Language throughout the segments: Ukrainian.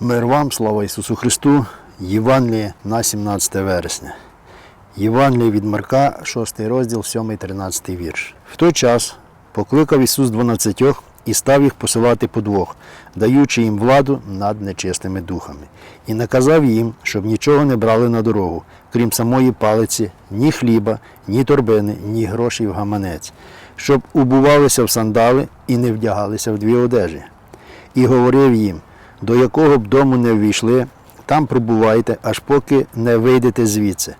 Мир вам, слава Ісусу Христу, Євангеліє на 17 вересня. Євангеліє від Марка, 6 розділ, 7-13 вірш. В той час покликав Ісус дванадцятьох і став їх посилати по двох, даючи їм владу над нечистими духами. І наказав їм, щоб нічого не брали на дорогу, крім самої палиці, ні хліба, ні торбини, ні грошей в гаманець, щоб убувалися в сандали і не вдягалися в дві одежі. І говорив їм, до якого б дому не ввійшли, там пробувайте, аж поки не вийдете звідси.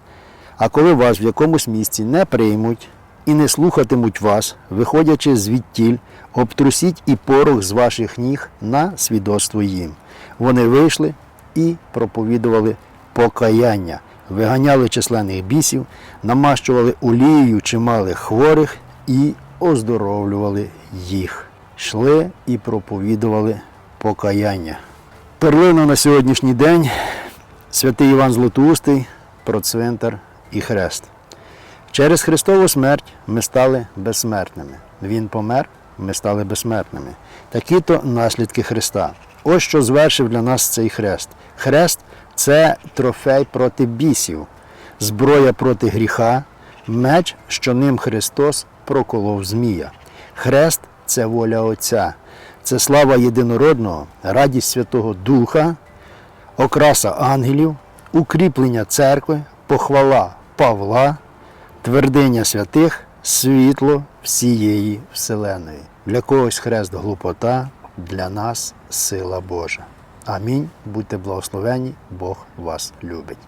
А коли вас в якомусь місці не приймуть і не слухатимуть вас, виходячи звідтіль, обтрусіть і порох з ваших ніг на свідоцтво їм. Вони вийшли і проповідували покаяння, виганяли численних бісів, намащували олією чималих хворих і оздоровлювали їх. Йшли і проповідували покаяння. Перлина на сьогоднішній день святий Іван Златоустий про цвинтар і хрест. Через Христову смерть ми стали безсмертними. Він помер, ми стали безсмертними. Такі то наслідки Христа. Ось що звершив для нас цей хрест. Хрест це трофей проти бісів, зброя проти гріха, меч, що ним Христос проколов Змія. Хрест це воля Отця, це слава єдинородного, радість Святого Духа, окраса ангелів, укріплення церкви, похвала Павла, твердиня святих, світло всієї Вселеної. Для когось хрест глупота, для нас сила Божа. Амінь. Будьте благословені, Бог вас любить.